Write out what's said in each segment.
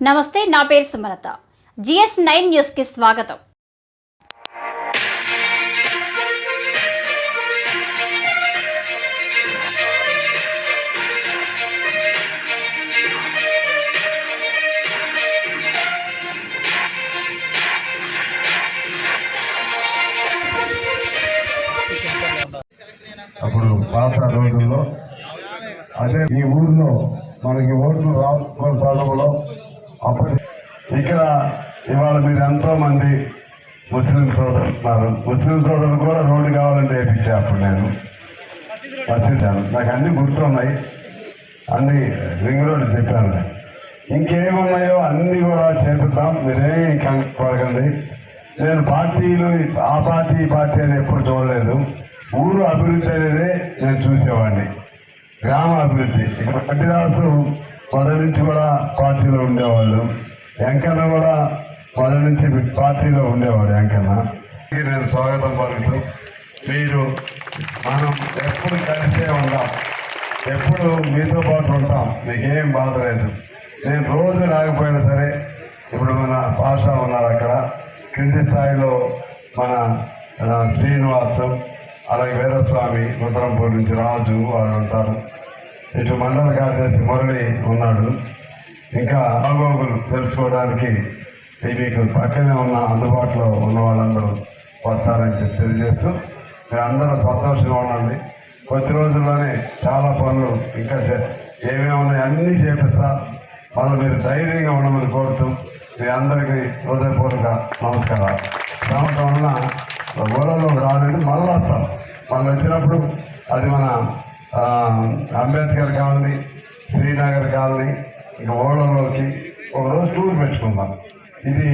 నమస్తే నా పేరు సుమలత. జిఎస్ నైన్ న్యూస్కి స్వాగతం. అప్పుడు పాత రోజుల్లో అదే ఈ ఊర్లో మనకి ఓట్లు రావడంలో అప్పటి ఇక్కడ ఇవాళ మీరు ఎంతో మంది ముస్లిం సోదరులు ఉన్నారు. ముస్లిం సోదరులు కూడా రోడ్డు కావాలని వేయించా అప్పుడు నేను. మసీదాను నాకు అన్ని గుర్తున్నాయి. అన్ని రింగ్ రోడ్డు చెప్పాను ఇంకేమున్నాయో అన్ని కూడా చేపిద్దాం. మీరేం పడకండి. నేను పార్టీలు ఆ పార్టీ ఈ పార్టీ అని ఎప్పుడు చూడలేదు. ఊరు అభివృద్ధి అనేది నేను చూసేవాడిని. గ్రామ అభివృద్ధి. ఇక్కడ పట్టిదాసు మొదటి నుంచి కూడా పార్టీలో ఉండేవాళ్ళు. వెంకన్న కూడా మొదటి నుంచి పార్టీలో ఉండేవాడు వెంకన్న నేను స్వాగతం పలుకుతూ మీరు మనం ఎప్పుడు కలిసే ఉంటాం ఎప్పుడు మీతో పాటు ఉంటాం మీకేం బాధ లేదు. నేను రోజు రాకపోయినా సరే ఇప్పుడు మన భాష ఉన్నారు అక్కడ. కింది స్థాయిలో మన శ్రీనివాసం శ్రీనివాసు అలాగే వీరస్వామి రుద్రంపూర్ నుంచి రాజు వాళ్ళు ఉంటారు. ఇటు మండల కార్యదర్శి మురళి ఉన్నాడు. ఇంకా బాగోగులు తెలుసుకోవడానికి మీకు పక్కనే ఉన్న అందుబాటులో ఉన్న వాళ్ళందరూ వస్తారని చెప్పి తెలియజేస్తూ మీరు అందరూ సంతోషంగా ఉండండి. కొద్ది రోజుల్లోనే చాలా పనులు ఇంకా చే- ఏమేమి ఉన్నాయి అన్నీ చేపిస్తా మళ్ళీ మీరు ధైర్యంగా ఉండమని కోరుతూ మీ అందరికీ హృదయపూర్వక నమస్కారాలు. సంవత్సరం వలన ఊళ్ళలో రాలేదు మళ్ళీ వస్తాం మళ్ళీ వచ్చినప్పుడు అది మన అంబేద్కర్ కాలనీ శ్రీనగర్ కాలనీ ఇంకా ఓళ్ళలోకి ఒక రోజు టూర్ పెట్టుకుందాం. ఇది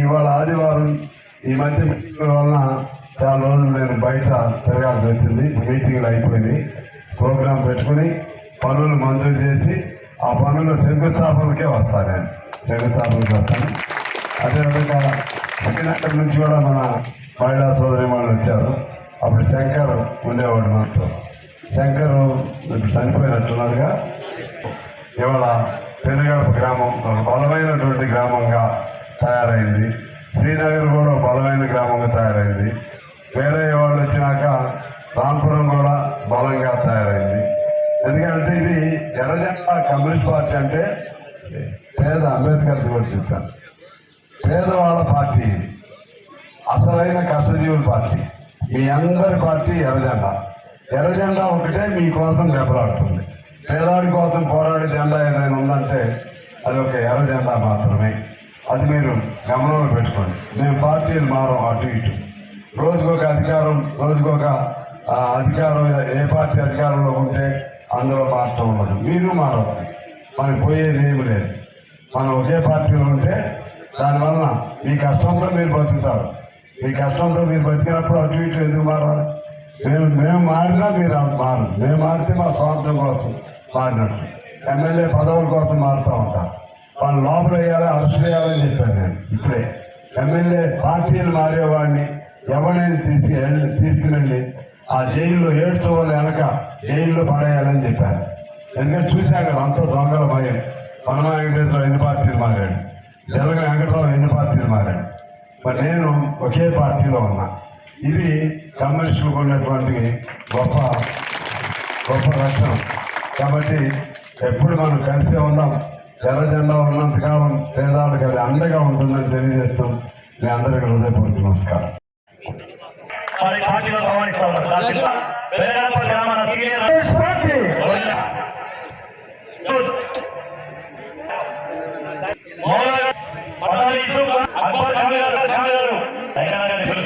ఇవాళ ఆదివారం ఈ మధ్య మీటింగ్ వలన చాలా రోజులు నేను బయట తిరగాల్సి వచ్చింది. మీటింగ్లు అయిపోయింది ప్రోగ్రాం పెట్టుకుని పనులు మంజూరు చేసి ఆ పనులు శంకుస్థాపనకే వస్తాను నేను. శంకుస్థాపనకి వస్తాను. అదేవిధంగా సెకండ్ నుంచి కూడా మన మహిళా సోదరి వాళ్ళు వచ్చారు. అప్పుడు శంకర్ ఉండేవాడు మనతో శంకర్ చనిపోయినట్టున్నారుగా. ఇవాళ పెనుగడప గ్రామం ఒక బలమైనటువంటి గ్రామంగా తయారైంది. శ్రీనగర్ కూడా బలమైన గ్రామంగా తయారైంది. వేరే వాళ్ళు వచ్చినాక రాంపురం కూడా బలంగా తయారైంది. ఎందుకంటే ఇది ఎర్రజెండా కమ్యూనిస్ట్ పార్టీ అంటే పేద అంబేద్కర్ కూడా చెప్తాను పేదవాళ్ళ పార్టీ అసలైన కష్టజీవుల పార్టీ. మీ అందరి పార్టీ ఎర్రజెండా ఎర్రజెండా ఒకటే మీకోసం దెబ్బలాడుతుంది. పేదవాడి కోసం పోరాడే జెండా ఏదైనా ఉందంటే అది ఒక ఎర్ర జెండా మాత్రమే. అది మీరు గమనంలో పెట్టుకోండి. మేము పార్టీలు మారం అటు ఇటు. రోజుకొక అధికారం రోజుకొక అధికారం ఏ పార్టీ అధికారంలో ఉంటే అందులో మార్చడం ఉండదు. మీరు మారవచ్చు మనకి పోయేది ఏమి లేదు. మనం ఒకే పార్టీలో ఉంటే దానివల్ల మీ కష్టంతో మీరు బతుకుతారు. మీ కష్టంతో మీరు బతికినప్పుడు అటు ఇటు ఎందుకు మారాలి? మేము మేము మారినా మీరు మారు మేము మారితే మా స్వార్థం కోసం మారినట్టు. ఎమ్మెల్యే పదవుల కోసం మారుతూ ఉంటాం వాళ్ళు లోపల వేయాలి అరెస్ట్ చేయాలని చెప్పాను నేను. ఇప్పుడే. ఎమ్మెల్యే పార్టీలు మారేవాడిని ఎవరినైనా తీసుకెళ్ళి తీసుకువెళ్ళి ఆ జైల్లో ఏడ్చుకోవాలి వెనక జైల్లో పడేయాలని చెప్పాను. ఎందుకంటే చూశాం కదా అంత దొంగల భయం. పనమ వెంకటేశ్వర ఎన్ని పార్టీలు మారాడు? జలగ వెంకటరావు ఎన్ని పార్టీలు మారాడు? మరి నేను ఒకే పార్టీలో ఉన్నా. ఇది కమ్యూనిస్టులకు ఉన్నటువంటి గొప్ప గొప్ప లక్షణం కాబట్టి ఎప్పుడు మనం కలిసే ఉన్నాం ఎర్ర జెండా ఉన్నంతకాలం పేదాలకు అది అండగా ఉంటుందని తెలియజేస్తూ మీ అందరికీ హృదయపూర్వక నమస్కారం. పార్టీలో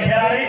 చేయాలి